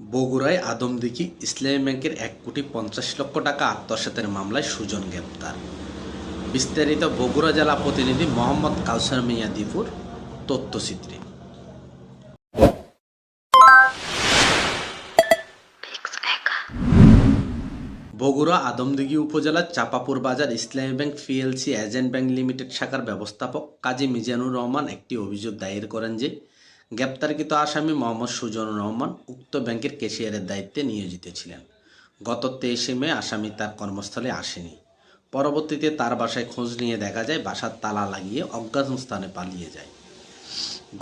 বগুড়ায় আদমদিঘি ইসলামী ব্যাংকের এক কোটি পঞ্চাশ লক্ষ টাকা আত্মসাতের মামলায় সুজন গ্রেপ্তার। বিস্তারিত বগুড়া জেলা প্রতিনিধি মোহাম্মদ কাউসার মিয়া দীপুর তথ্যচিত্রে। বগুড়া আদমদিঘি উপজেলার চাপাপুর বাজার Islami bank PLC agent bank limited শাখার ব্যবস্থাপক কাজী মিজানুর রহমান একটি অভিযোগ দায়ের করেন যে গ্রেপ্তারকৃত আসামি মোহাম্মদ সুজনুর রহমান উক্ত ব্যাংকের ক্যাশিয়ারের দায়িত্বে নিয়োজিত ছিলেন। গত তেইশে মে আসামি তার কর্মস্থলে আসেনি। পরবর্তীতে তার বাসায় খোঁজ নিয়ে দেখা যায়, বাসার তালা লাগিয়ে অজ্ঞাত স্থানে পালিয়ে যায়।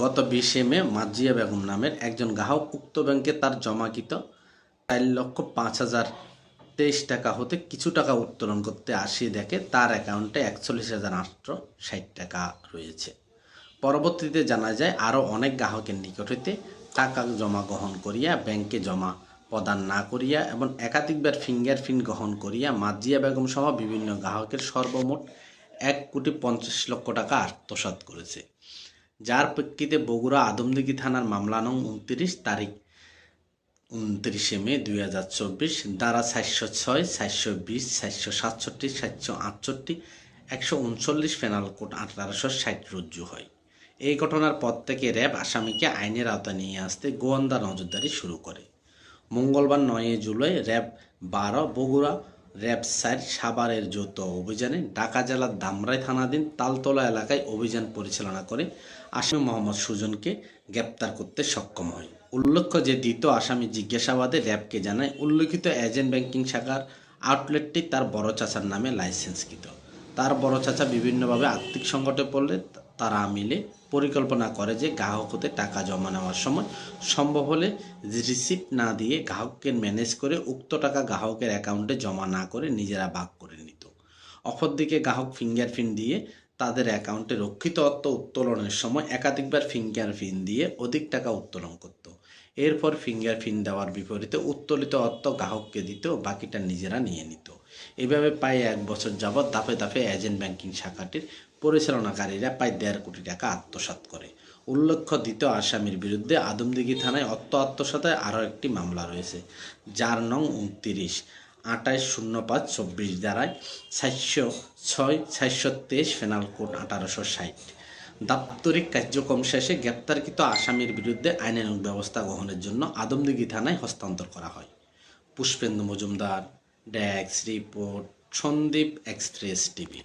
গত বিশে মে মাজিয়া বেগম নামের একজন গ্রাহক উক্ত ব্যাংকে তার জমাকৃত চার লক্ষ পাঁচ হাজার তেইশ টাকা হতে কিছু টাকা উত্তোলন করতে আসিয়ে দেখে তার অ্যাকাউন্টে একচল্লিশ হাজার আটশো ষাট টাকা রয়েছে। পরবর্তীতে জানা যায় আরও অনেক গ্রাহকের নিকট হইতে টাকা জমা গ্রহণ করিয়া ব্যাংকে জমা প্রদান না করিয়া এবং একাধিকবার ফিঙ্গারপ্রিন্ট গ্রহণ করিয়া মাজিয়া বেগম সহ বিভিন্ন গ্রাহকের সর্বমোট এক কোটি পঞ্চাশ লক্ষ টাকা আত্মসাৎ করেছে। যার প্রেক্ষিতে বগুড়া আদমদিঘি থানার মামলা নং উনত্রিশ, তারিখ উনত্রিশে মে দুই হাজার চব্বিশ দ্বারা চারশো ছয়, চারশো বিশ, চারশো সাতষট্টি সাতশো আটষট্টি, একশো উনচল্লিশ পেনাল কোড আঠারোশো ষাট রুজু হয়। এই ঘটনার পর থেকে র্যাব আসামিকে আইনের আওতায় নিয়ে আসতে গোয়েন্দা নজরদারি শুরু করে। মঙ্গলবার নয় জুলাই র্যাব বারো বগুড়া র্যাব সাইড সাভারের যৌথ অভিযানে ঢাকা জেলার দামরাই থানাধীন তালতলা এলাকায় অভিযান পরিচালনা করে আসামি মোহাম্মদ সুজনকে গ্রেপ্তার করতে সক্ষম হয়। উল্লেখ্য যে দ্বিতীয় আসামি জিজ্ঞাসাবাদে র্যাবকে জানায়, উল্লেখিত এজেন্ট ব্যাংকিং শাখার আউটলেটটি তার বড় চাচার নামে লাইসেন্সকৃত। তার বড় চাচা বিভিন্নভাবে আর্থিক সংকটে পড়লে তারা মিলে পরিকল্পনা করে যে গ্রাহক হতে টাকা জমা নেওয়ার সময় সম্ভব হলে রিসিপ্ট না দিয়ে গ্রাহককে ম্যানেজ করে উক্ত টাকা গ্রাহকের অ্যাকাউন্টে জমা না করে নিজেরা ভাগ করে নিত। অপরদিকে গ্রাহক ফিঙ্গারপ্রিন্ট দিয়ে তাদের অ্যাকাউন্টে রক্ষিত অর্থ উত্তোলনের সময় একাধিকবার ফিঙ্গারপ্রিন্ট দিয়ে অধিক টাকা উত্তোলন করত। এরপর ফিঙ্গারপ্রিন্ট দেওয়ার বিপরীতে উত্তোলিত অর্থ গ্রাহককে দিত, বাকিটা নিজেরা নিয়ে নিত। এভাবে প্রায় এক বছর যাবৎ দাফে দাফে এজেন্ট ব্যাংকিং শাখাটির পরিচালনাকারীরা প্রায় দেড় কোটি টাকা আত্মসাৎ করে। উল্লেখ্য, দ্বিতীয় আসামির বিরুদ্ধে আদমদিঘি থানায় অর্থ আত্মসাতের আরও একটি মামলা রয়েছে, যার নং উনত্রিশ, আঠাশ শূন্য পাঁচ চব্বিশ দ্বারায় সাতশো ছয়, চারশো তেইশ ফেনাল কোড আঠারোশো ষাট। দাপ্তরিক কার্যক্রম শেষে গ্রেপ্তারকৃত আসামির বিরুদ্ধে আইনানুগ ব্যবস্থা গ্রহণের জন্য আদমদিঘি থানায় হস্তান্তর করা হয়। পুষ্পেন্দু মজুমদার ড্যাক্স রিপোর্ট সন্দীপ এক্সপ্রেস টিভি।